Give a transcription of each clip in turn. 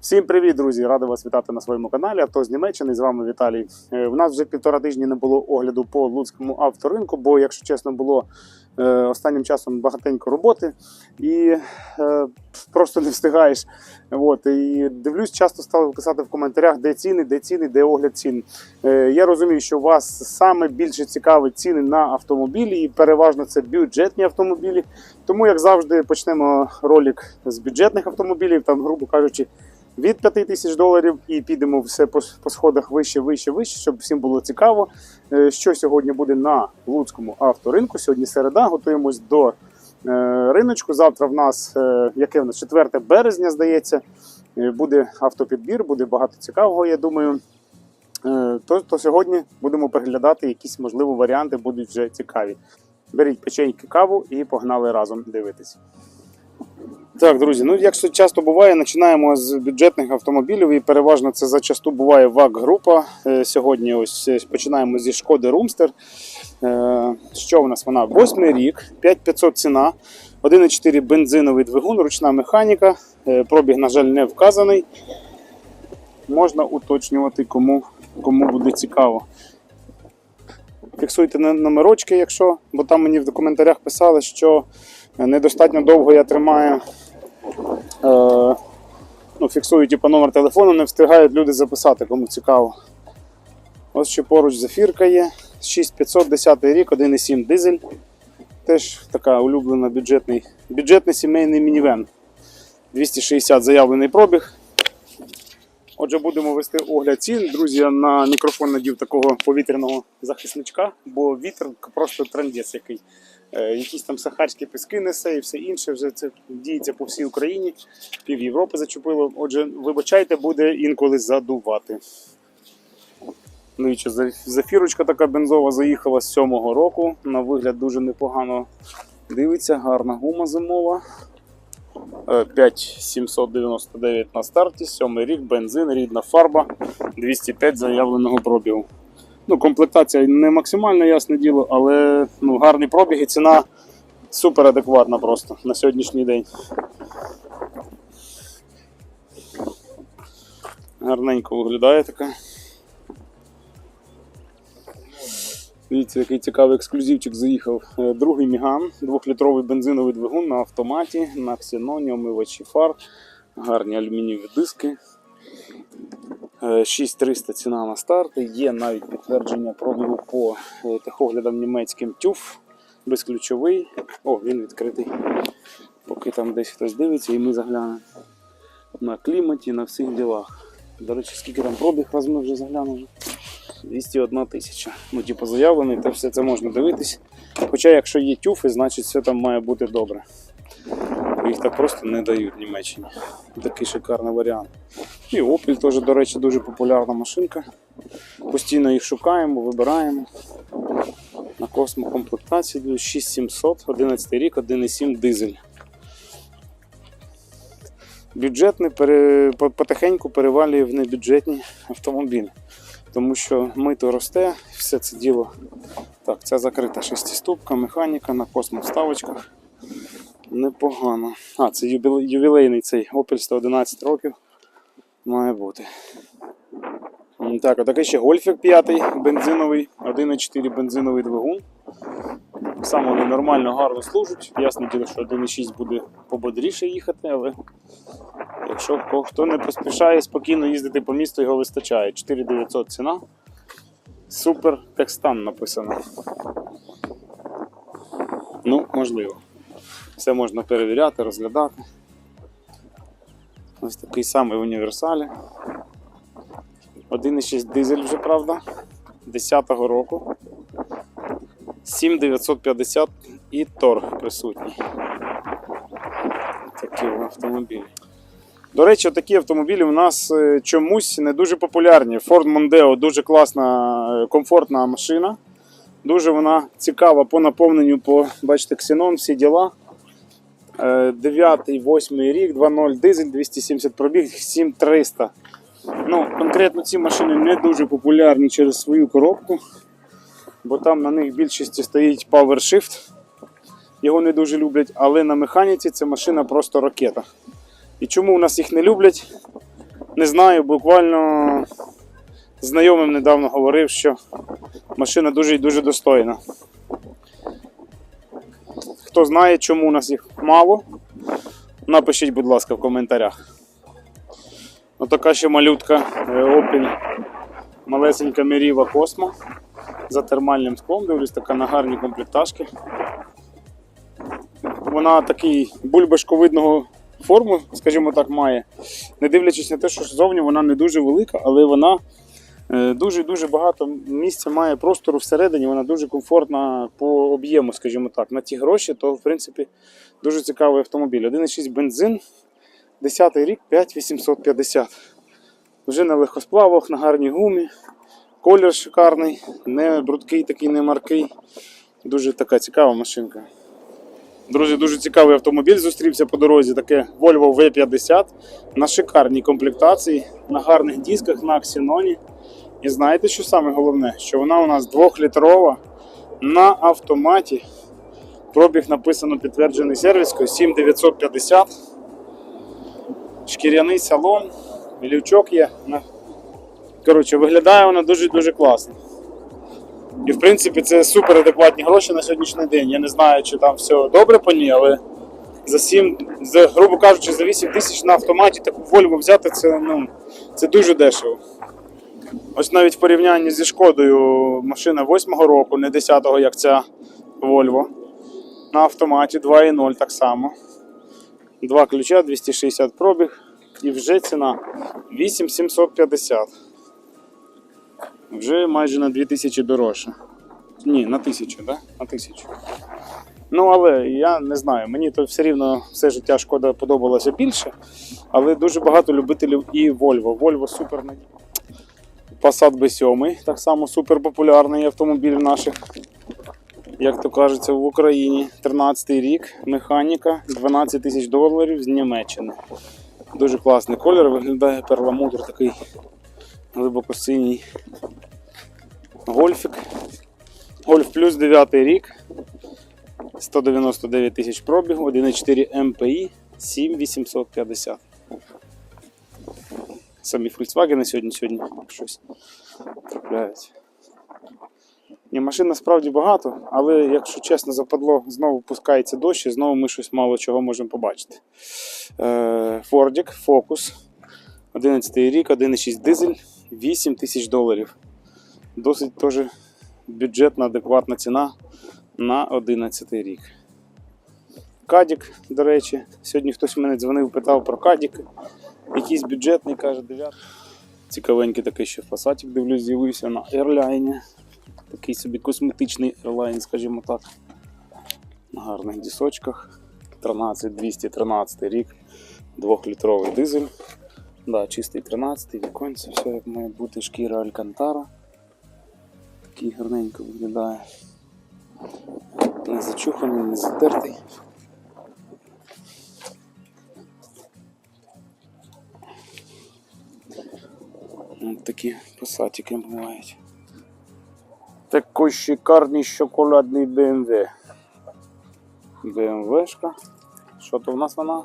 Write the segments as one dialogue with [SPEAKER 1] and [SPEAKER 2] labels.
[SPEAKER 1] Всім привіт, друзі! Радий вас вітати на своєму каналі. Авто з Німеччини. З вами Віталій. Е, В нас вже півтора тижні не було огляду по луцькому авторинку, бо, якщо чесно, було е, останнім часом багатенько роботи і е, просто не встигаєш. От, і дивлюсь, часто стали писати в коментарях, де ціни, де ціни, де огляд цін. Е, я розумію, що вас саме більше цікавить ціни на автомобілі, і переважно це бюджетні автомобілі. Тому, як завжди, почнемо ролик з бюджетних автомобілів, там, грубо кажучи, від 5 тисяч доларів і підемо все по, по сходах вище, вище, вище, щоб всім було цікаво, е, що сьогодні буде на Луцькому авторинку. Сьогодні середа, готуємось до е, риночку. Завтра в нас, е, яке в нас 4 березня, здається, буде автопідбір, буде багато цікавого, я думаю. То, то сьогодні будемо переглядати якісь, можливо, варіанти будуть вже цікаві. Беріть печеньки, каву і погнали разом дивитись. Так, друзі, ну як часто буває, починаємо з бюджетних автомобілів і переважно це зачасту буває ВАК-група. Е, Сьогодні ось е, починаємо зі Шкоди Румстер. Е, Що в нас вона? Восьмий рік, 5500 ціна, 1,4 бензиновий двигун, ручна механіка. Пробіг, на жаль, не вказаний. Можна уточнювати, кому, кому буде цікаво. Фіксуйте номерочки, якщо, бо там мені в коментарях писали, що недостатньо довго я тримаю. Е, ну, фіксую типу, номер телефону, не встигають люди записати, кому цікаво. Ось ще поруч зафірка є. 6510 рік, 1,7 дизель. Теж така улюблена бюджетний, бюджетний сімейний мінівен. 260 заявлений пробіг. Отже, будемо вести огляд цін. Друзі, на мікрофон надів такого повітряного захисничка, бо вітер просто трендець який. Е, якісь там сахарські піски несе і все інше. Вже це діється по всій Україні. Пів Європи зачепило. Отже, вибачайте, буде інколи задувати. Ну і що, зафірочка така бензова заїхала з 7-го року. На вигляд дуже непогано дивиться, гарна гума зимова. Е, 5799 на старті, 7 рік, бензин, рідна фарба, 205 заявленого пробігу. Ну, комплектація не максимально ясне діло, але ну, гарний пробіг і ціна супер адекватна просто на сьогоднішній день. Гарненько виглядає така. Дивіться, який цікавий ексклюзивчик заїхав. Е, Другий Міган, двохлітровий бензиновий двигун на автоматі, на ксеноні, омивачі фар, гарні алюмінієві диски. Е, 6300 ціна на старт. Є навіть підтвердження пробігу по е, техоглядам німецьким TÜV, безключовий. О, він відкритий. Поки там десь хтось дивиться, і ми заглянемо на кліматі, на всіх ділах. До речі, скільки там пробіг раз ми вже заглянули. 201 тисяча. Ну, типу, заявлений, то все це можна дивитись. Хоча, якщо є тюфи, значить все там має бути добре. Їх так просто не дають в Німеччині. Такий шикарний варіант. І Opel теж, до речі, дуже популярна машинка. Постійно їх шукаємо, вибираємо. На космокомплектації 6700, 11 рік, 1,7 дизель. Бюджетний пере... потихеньку перевалює в небюджетні автомобілі. Тому що мито росте, все це діло. Так, ця закрита шестиступка, механіка на космоставочках. Непогано. А, це ювілейний цей Opel 111 років. Має бути. Так, а такий ще Гольфік 5 бензиновий, 1,4 бензиновий двигун. Так само вони нормально, гарно служать. Ясно діло, що 1,6 буде пободріше їхати, але якщо хто не поспішає спокійно їздити по місту, його вистачає. 4900 ціна. Супер текстан написано. Ну, можливо. Все можна перевіряти, розглядати. Ось такий самий в універсалі. 1,6 дизель вже, правда. 10-го року. 7950 і торг присутній. Такі автомобілі. До речі, такі автомобілі у нас е, чомусь не дуже популярні. Ford Mondeo дуже класна, е, комфортна машина. Дуже вона цікава по наповненню, по бачите, ксенон, всі діла. 9-8 рік, 2.0 дизель, 270 пробіг, 7300. Ну, конкретно ці машини не дуже популярні через свою коробку, бо там на них більшості стоїть PowerShift. Його не дуже люблять, але на механіці ця машина просто ракета. І чому у нас їх не люблять? Не знаю, буквально знайомим недавно говорив, що машина дуже і дуже достойна. Хто знає, чому у нас їх мало, напишіть, будь ласка, в коментарях. Отака ще малютка е, Opel малесенька Міріва Космо за термальним склом. Дивлюсь, така на гарні комплектажки. Вона такий бульбашковидного форму, скажімо так, має. Не дивлячись на те, що ззовні вона не дуже велика, але вона дуже-дуже багато місця має простору всередині, вона дуже комфортна по об'єму, скажімо так. На ті гроші, то в принципі дуже цікавий автомобіль. 1,6 бензин, 10 рік, 5850. Вже на легкосплавах, на гарній гумі. Колір шикарний, не брудкий, такий не маркий. Дуже така цікава машинка. Друзі, дуже цікавий автомобіль зустрівся по дорозі. Таке Volvo V50 на шикарній комплектації, на гарних дисках, на аксіноні. І знаєте, що саме головне? Що вона у нас 2-літрова на автоматі. Пробіг написано підтверджений сервіскою 7950. Шкіряний салон, лючок є. Коротше, виглядає вона дуже-дуже класно. І в принципі це супер адекватні гроші на сьогоднішній день. Я не знаю, чи там все добре по ній, але за 7, за, грубо кажучи, за 8 тисяч на автоматі таку Volvo взяти це, ну, це дуже дешево. Ось навіть в порівнянні зі шкодою машина 8-го року, не 10-го, як ця Volvo. На автоматі 2.0 так само. Два ключа, 260 пробіг. І вже ціна 8750. Вже майже на 2000 дорожче. Ні, на 1000. Да? На 1000. Ну, але я не знаю, мені то все рівно все життя шкода подобалося більше. Але дуже багато любителів і Volvo. Volvo супер надій. Passat B7, так само супер популярний автомобіль в наших, як то кажеться, в Україні. 13 й рік, механіка, 12 тисяч доларів з Німеччини. Дуже класний колір, виглядає перламутр такий глибоко синій. Гольфік. Гольф плюс 9 рік. 199 тисяч пробігу, 1,4 МПІ, 7850. Самі Volkswagen сьогодні сьогодні щось трапляють. Ні, машин насправді багато, але якщо чесно западло, знову пускається дощ і знову ми щось мало чого можемо побачити. Е, Фордік, Focus, 11 рік, 1,6 дизель, 8 тисяч доларів. Досить теж бюджетна, адекватна ціна на 11 рік. Кадік, до речі, сьогодні хтось мене дзвонив, питав про Кадік. Якийсь бюджетний, каже, 9. Цікавенький такий ще фасатик, дивлюсь, з'явився на Airline. Такий собі косметичний Airline, скажімо так. На гарних дісочках. 13213 рік, 2-літровий дизель. Да, чистий 13 віконце, все як має бути шкіра Алькантара. Такий гарненько виглядає. Не зачуханий, не затертий. Ось такі пасатики бувають. Такий шикарний шоколадний BMW. BMW-шка. Що то в нас вона?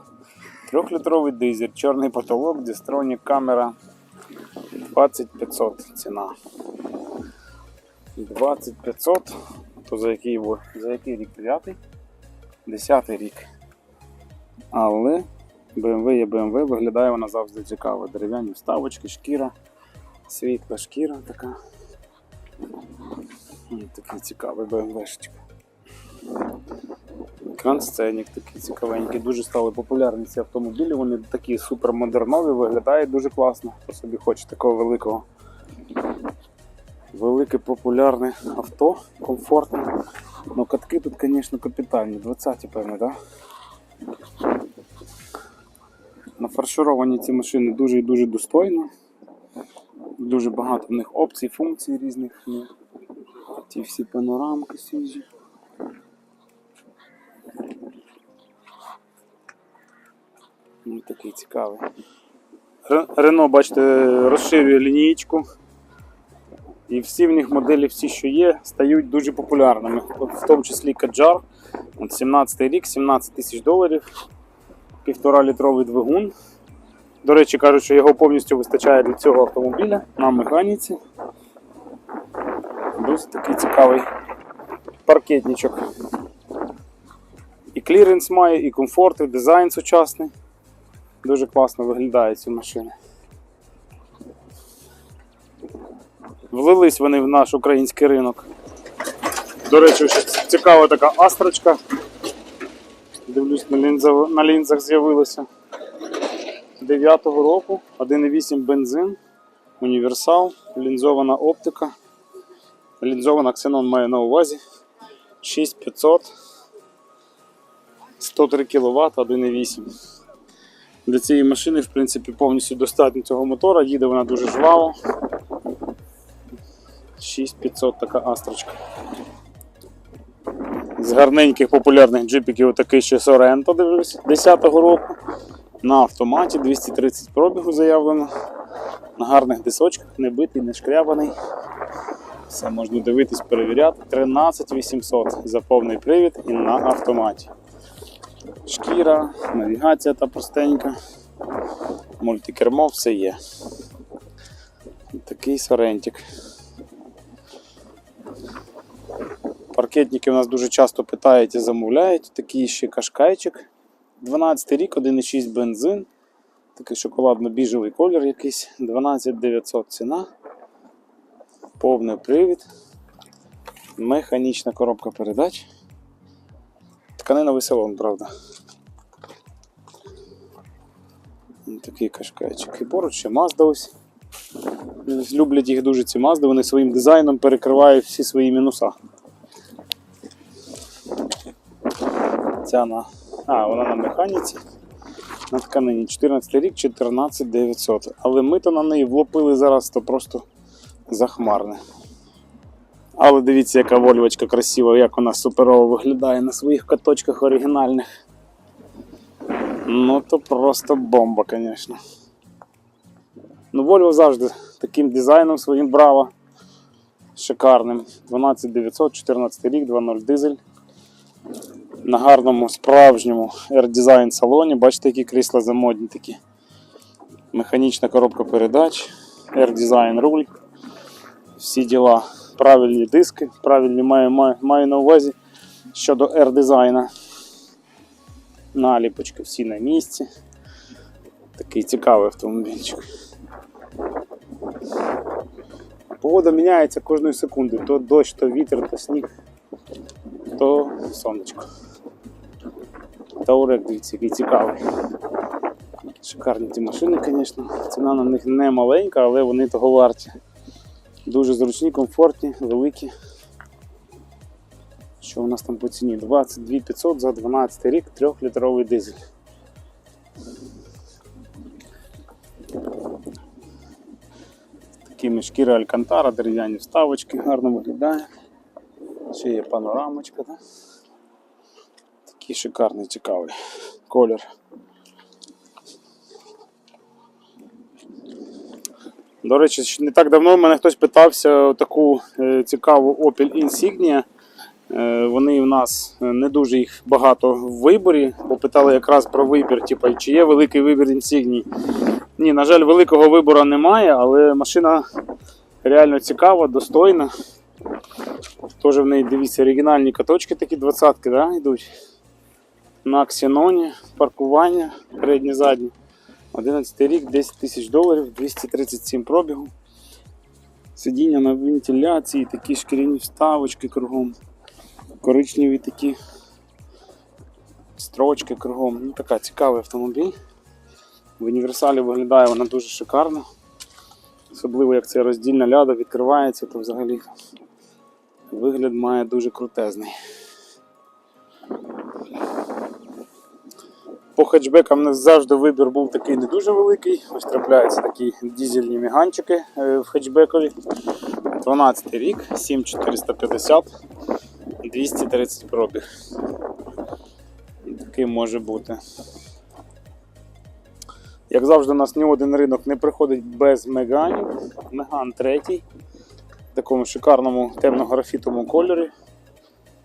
[SPEAKER 1] Трьохлітровий дизель, чорний потолок, дистронік камера 2500 ціна. 2500, то за який, за який рік? 9? 10 рік. Але BMW є BMW, виглядає вона завжди цікаво. Дерев'яні вставочки, шкіра, світла шкіра така. Такий цікавий BMW-шечка. Кронсценік такий цікавенький. Дуже стали популярні ці автомобілі. Вони такі супермодернові, виглядають дуже класно. Хто собі хоче такого великого. Велике популярне авто, комфортне. Ну катки тут, звісно, капітальні. 20-ті, певно, так? Да? Нафаршировані ці машини дуже і дуже достойно. Дуже багато в них опцій, функцій різних. Ті всі панорамки свіжі. Ну, такий цікавий. Рено, бачите, розширює лінійку. І всі в них моделі, всі, що є, стають дуже популярними. В тому числі Каджар. От 17 рік, 17 тисяч доларів, півтора літровий двигун, До речі, кажуть, що його повністю вистачає для цього автомобіля на механіці. Досить такий цікавий паркетничок. І кліренс має, і комфорт, і дизайн сучасний. Дуже класно виглядає ці машини. Влились вони в наш український ринок. До речі, цікава така астрочка. Дивлюсь, на, лінзах, з'явилося. 9-го року, 1,8 бензин, універсал, лінзована оптика. Лінзована Xenon має на увазі. 6500, 103 кВт, 1,8. Для цієї машини, в принципі, повністю достатньо цього мотора. Їде вона дуже жваво. 6500 така астрочка. З гарненьких популярних джипіків такий ще Sorento, дивлюсь, 10-го року. На автоматі 230 пробігу заявлено. На гарних дисочках, не битий, не шкрябаний. Все можна дивитись, перевіряти. 13800 за повний привід і на автоматі. Шкіра, навігація та простенька. Мультикермо, все є. Такий сорентик. Паркетники у нас дуже часто питають і замовляють. Такий ще кашкайчик. 12 рік, 1,6 бензин. Такий шоколадно-біжевий колір якийсь. 12900 ціна. Повний привід. Механічна коробка передач. Тканиновий салон, правда. Такий кашкайчик. І поруч ще Mazda ось. Люблять їх дуже ці Mazda, вони своїм дизайном перекривають всі свої мінуса. Ця на. А, вона на механіці. На тканині 14 рік, 14900. Але ми то на неї влупили зараз, то просто захмарне. Але дивіться, яка вольвочка красива, як вона суперово виглядає на своїх каточках оригінальних. Ну то просто бомба, звісно. Ну, Volvo завжди таким дизайном своїм браво. Шикарним. 12900, 14 рік, 2.0 дизель. На гарному справжньому R-Design салоні. Бачите, які крісла замодні такі. Механічна коробка передач, R-Design руль. Всі діла. Правильні диски, правильні маю, маю, маю на увазі щодо R-дизайна. Наліпочки всі на місці. Такий цікавий автомобільчик. Погода міняється кожної секунди. То дощ, то вітер, то сніг, то сонечко. Таурек, який цікавий. Шикарні ті машини, звісно. Ціна на них не маленька, але вони того варті. Дуже зручні, комфортні, великі. Що у нас там по ціні? 22 500 за 12 рік, 3-літровий дизель. Такими шкіри Алькантара, дерев'яні вставочки, гарно виглядає. Ще є панорамочка. Да? Такий шикарний, цікавий колір. До речі, не так давно мене хтось питався таку е, цікаву Opel Insignia. Е, Вони в нас е, не дуже їх багато в виборі, бо питали якраз про вибір, типу, чи є великий вибір Insignia. Ні, на жаль, великого вибору немає, але машина реально цікава, достойна. Теж в неї дивіться оригінальні каточки такі 20-ки да, йдуть. На ксеноні, паркування, передні задні. 11 рік, 10 тисяч доларів, 237 пробігу. Сидіння на вентиляції, такі шкіряні вставочки кругом. Коричневі такі строчки кругом. Ну, така цікавий автомобіль. В універсалі виглядає вона дуже шикарно. Особливо як ця роздільна ляда відкривається, то взагалі вигляд має дуже крутезний. По хетчбекам у нас завжди вибір був такий не дуже великий. Ось трапляються такі дізельні міганчики е, в хетчбекові. 12 рік, 7450, 230 пробіг. Такий може бути. Як завжди, у нас ні один ринок не приходить без меганів. Меган третій. В такому шикарному темно-графітовому кольорі.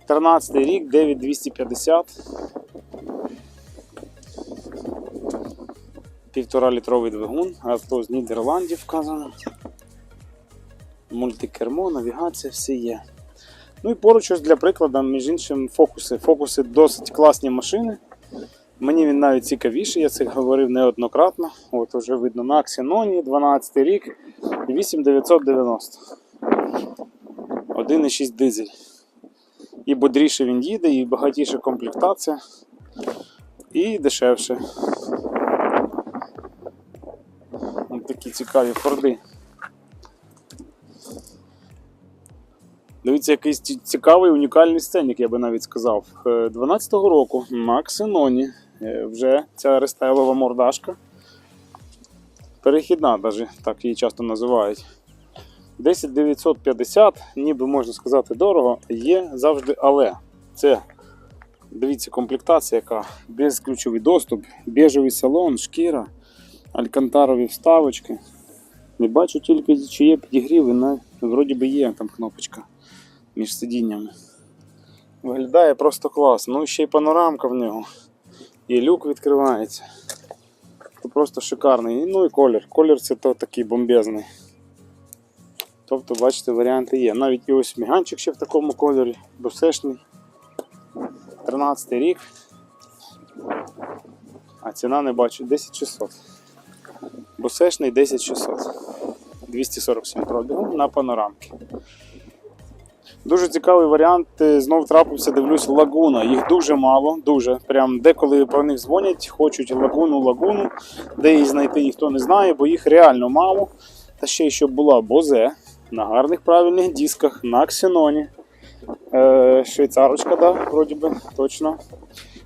[SPEAKER 1] 13 рік, 9250. Півтора літровий двигун, авто з Нідерландів вказано. Мультикермо, навігація, все є. Ну і поруч ось для прикладу, між іншим, фокуси. Фокуси досить класні машини. Мені він навіть цікавіший, я це говорив неоднократно. От уже видно на Xenon, 12 рік, 8990. 1,6 дизель. І бодріше він їде, і багатіша комплектація, і дешевше. Ось такі цікаві форди. Дивіться, якийсь цікавий унікальний сценік, я би навіть сказав. Е, 12-го року на Ксеноні е, вже ця рестайлова мордашка. Перехідна, навіть так її часто називають. 10950, ніби можна сказати дорого, є завжди але. Це, дивіться, комплектація, яка безключовий доступ, біжевий салон, шкіра, алькантарові вставочки. Не бачу тільки, чи є підігрів, на, вроді би є там кнопочка між сидіннями. Виглядає просто клас. Ну і ще й панорамка в нього. І люк відкривається. Це просто шикарний. Ну і колір. Колір це то такий бомбезний. Тобто, бачите, варіанти є. Навіть і ось міганчик ще в такому кольорі, босешний. 13 рік. А ціна не бачу 10600. Босешний 10600. 247 пробігу на панорамки. Дуже цікавий варіант. е, Знов трапився, дивлюсь, лагуна. Їх дуже мало, дуже. Прям деколи про них дзвонять, хочуть лагуну, лагуну. Де її знайти ніхто не знає, бо їх реально мало. Та ще й щоб була бозе на гарних правильних дисках, на ксеноні. Е, швейцарочка, да, вроді би, точно.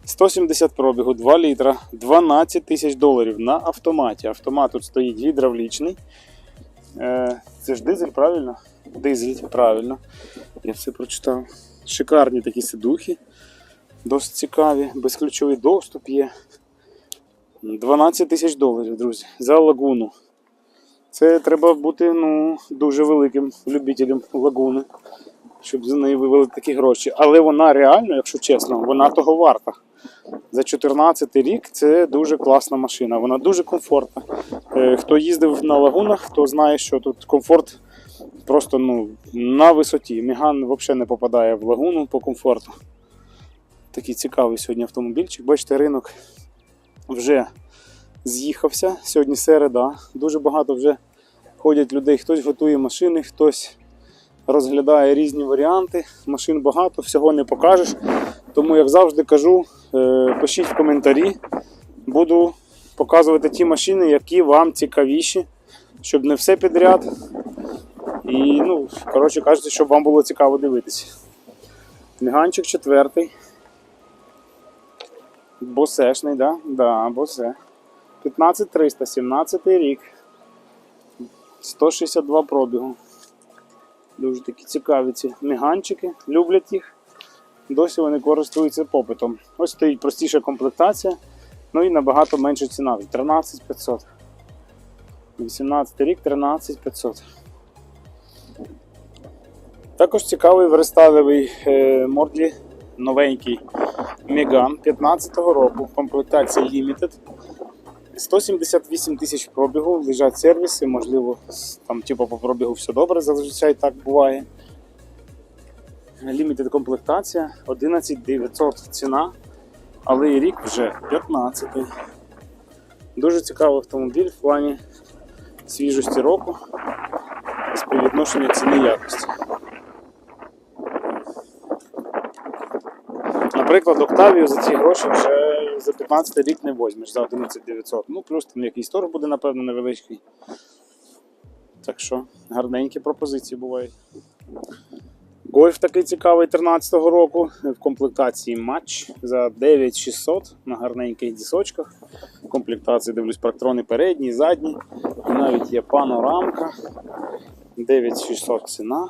[SPEAKER 1] 170 пробігу, 2 літра, 12 тисяч доларів на автоматі. Автомат тут стоїть гідравлічний. Е, це ж дизель, правильно? Дизель, правильно. Я все прочитав. Шикарні такі сидухи. Досить цікаві. Безключовий доступ є. 12 тисяч доларів, друзі, за лагуну. Це треба бути ну, дуже великим любителем лагуни, щоб за неї вивели такі гроші. Але вона реально, якщо чесно, вона того варта. За 14 рік це дуже класна машина. Вона дуже комфортна. Е, Хто їздив на лагунах, хто знає, що тут комфорт просто ну, на висоті. Міган взагалі не попадає в лагуну по комфорту. Такий цікавий сьогодні автомобільчик. Бачите, ринок вже з'їхався. Сьогодні середа. Дуже багато вже ходять людей. Хтось готує машини, хтось розглядає різні варіанти. Машин багато, всього не покажеш. Тому, як завжди кажу, е, пишіть в коментарі. Буду показувати ті машини, які вам цікавіші, щоб не все підряд. І, ну, коротше кажучи, щоб вам було цікаво дивитися. Міганчик четвертий. Босешний, да? Да, босе. 15300, 17 рік. 162 пробігу. Дуже такі цікаві ці міганчики. Люблять їх. Досі вони користуються попитом. Ось стоїть простіша комплектація, ну і набагато менша ціна. 13500. 18 рік 13500. Також цікавий вересталевий е, Мордлі новенький Меган 15-го року. Комплектація Limited. 178 тисяч пробігу, лежать сервіси, можливо, там типу по пробігу все добре, зазвичай так буває. Limited комплектація 11900 ціна, але і рік вже 15. Дуже цікавий автомобіль в плані свіжості року і співвідношення ціни якості. Наприклад, Октавію за ці гроші вже за 15 рік не возьмеш, за 11900. Ну, плюс там якийсь торг буде, напевно, невеличкий. Так що гарненькі пропозиції бувають. Гольф такий цікавий 13-го року в комплектації матч за 9600 на гарненьких дісочках. В комплектації дивлюсь парктрони передні, задні. І навіть є панорамка. 9600 ціна.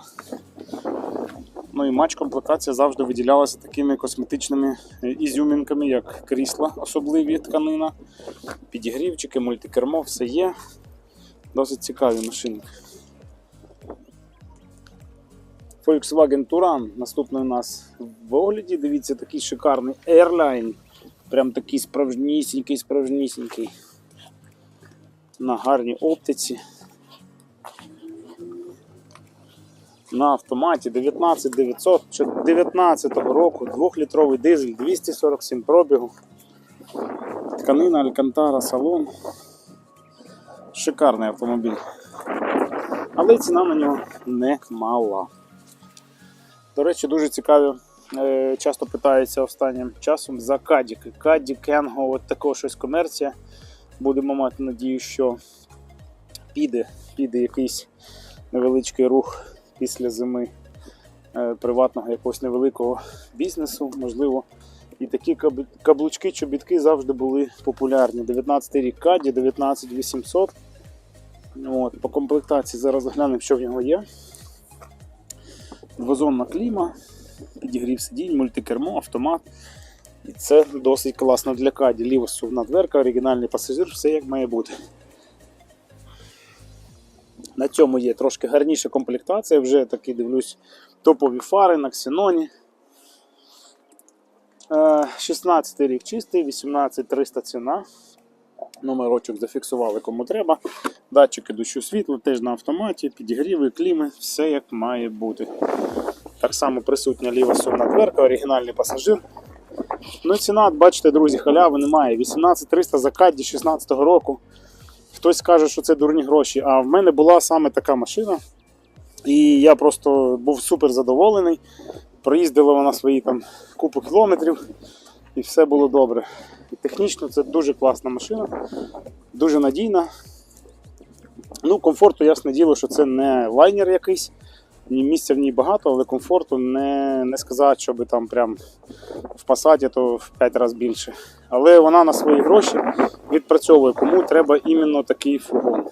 [SPEAKER 1] Ну і матч комплектація завжди виділялася такими косметичними ізюмінками, як крісла, особливі тканина, підігрівчики, мультикермо, все є. Досить цікаві машини. Volkswagen Touran наступний у нас в огляді. Дивіться, такий шикарний Airline. Прям такий справжнісінький, справжнісінький. на гарній оптиці. На автоматі 19900 19 року, 2-літровий дизель, 247 пробігу. Тканина Алькантара салон. Шикарний автомобіль. Але ціна на нього не мала. До речі, дуже цікаві. е, Часто питаються останнім часом за кадіки. Каді, Кенго, от такого щось комерція. Будемо мати надію, що піде, піде якийсь невеличкий рух після зими е, приватного якогось невеликого бізнесу. Можливо, і такі каблучки, чобітки завжди були популярні. 19 рік Каді, 19800. От, по комплектації зараз глянемо, що в нього є. Двозонна кліма, підігрів сидінь, мультикермо, автомат. І це досить класно для каді. Ліва сувна дверка, оригінальний пасажир, все як має бути. На цьому є трошки гарніша комплектація, вже таки дивлюсь топові фари на ксеноні. Е, 16 рік чистий, 18300 ціна. Номерочок зафіксували кому треба. Датчики дощу світла теж на автоматі, підігріви, кліми, все як має бути. Так само присутня ліва сумна дверка, оригінальний пасажир. Ну ціна, бачите, друзі, халяви немає. 18300 за кадді 16 року. Хтось каже, що це дурні гроші. А в мене була саме така машина. І я просто був супер задоволений. Проїздила вона свої там купу кілометрів, і все було добре. І технічно це дуже класна машина, дуже надійна. Ну, комфорту, ясне діло, що це не лайнер якийсь. Місця в ній багато, але комфорту не, не сказати, щоб там прям в пасаті то в 5 разів більше. Але вона на свої гроші відпрацьовує, кому треба іменно такий фургон.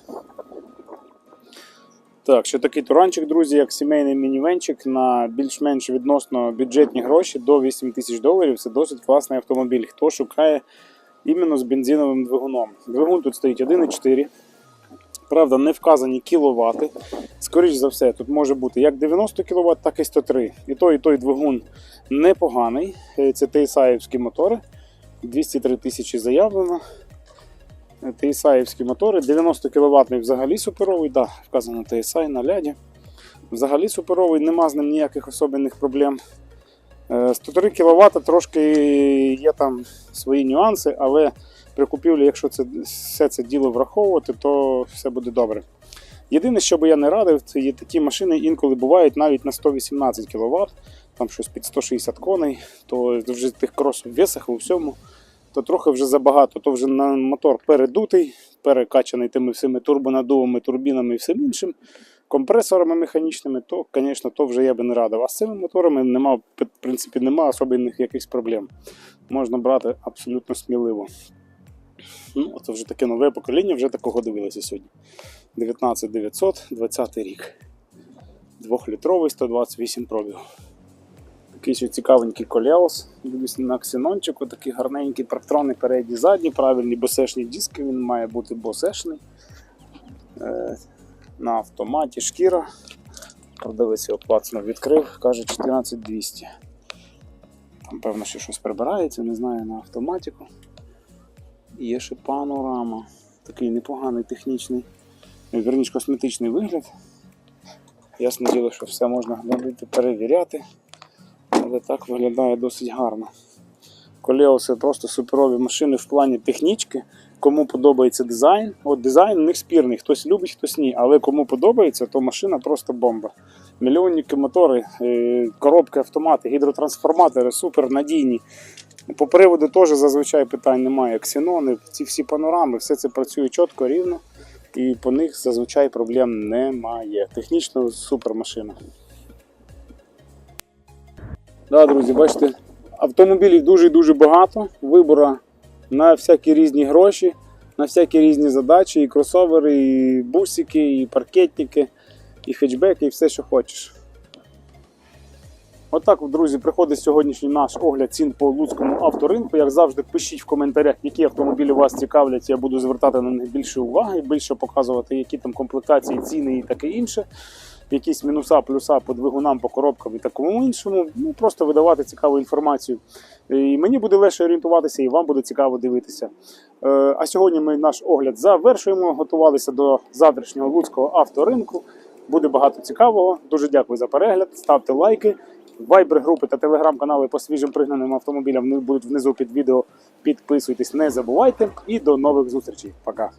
[SPEAKER 1] Так, ще такий туранчик, друзі, як сімейний мінівенчик на більш-менш відносно бюджетні гроші до 8 тисяч доларів. Це досить класний автомобіль. Хто шукає іменно з бензиновим двигуном. Двигун тут стоїть 1,4. Правда, не вказані кіловати. Скоріше за все, тут може бути як 90 кВт, так і 103. І той, і той двигун непоганий. Е, Це TSI-івські мотори. 203 тисячі заявлено. TSI-івські мотори. 90 кВт взагалі суперовий, да, вказано TSI на ляді. Взагалі суперовий, нема з ним ніяких особливих проблем. Е, 103 кВт трошки є там свої нюанси, але при купівлі, якщо це все це діло враховувати, то все буде добре. Єдине, що би я не радив, це є такі машини інколи бувають навіть на 118 кВт, там щось під 160 коней, то вже тих кросових весах у всьому, то трохи вже забагато. То вже на мотор передутий, перекачаний тими всіми турбонадувами, турбінами і всім іншим, компресорами механічними, то, звісно, то вже я би не радив. А з цими моторами нема, в принципі, нема особливих якихось проблем. Можна брати абсолютно сміливо. Ну, це вже таке нове покоління, вже такого дивилося сьогодні. 19900, 20 рік. Двохлітровий 128 пробіг. Ще цікавенький колеос. Дивлюсь на ксенончику, такий гарненький парктрони передні задні, правильні босешні диски, він має бути босешний. Е, на автоматі шкіра. Продавець його плацно відкрив, каже 14200. Там, певно, ще щось прибирається, не знаю, на автоматику. Є ще панорама. Такий непоганий технічний, е, косметичний вигляд. Ясне діло, що все можна глядати, перевіряти, але так виглядає досить гарно. Колеоси просто суперові машини в плані технічки. Кому подобається дизайн, от дизайн у них спірний, хтось любить, хтось ні. Але кому подобається, то машина просто бомба. Мільйонники мотори, е, коробки, автомати, гідротрансформатори супер надійні. По приводу теж зазвичай питань немає. Ксенони, ці всі панорами, все це працює чітко, рівно, і по них зазвичай проблем немає. Технічно супер машина. Да, друзі, бачите, автомобілів дуже-дуже багато. Вибору на всякі різні гроші, на всякі різні задачі, і кросовери, і бусики, і паркетники, і хетчбеки, і все, що хочеш. Отак, друзі, приходить сьогоднішній наш огляд цін по луцькому авторинку. Як завжди, пишіть в коментарях, які автомобілі вас цікавлять. Я буду звертати на них більше уваги, більше показувати, які там комплектації, ціни і таке інше. Якісь мінуса, плюса по двигунам, по коробкам і такому іншому. Ну просто видавати цікаву інформацію. І мені буде легше орієнтуватися, і вам буде цікаво дивитися. Е, А сьогодні ми наш огляд завершуємо. Готувалися до завтрашнього луцького авторинку. Буде багато цікавого. Дуже дякую за перегляд. Ставте лайки. Вайбер-групи та телеграм-канали по свіжим пригнаним автомобілям будуть внизу під відео. Підписуйтесь, не забувайте. І до нових зустрічей. Пока.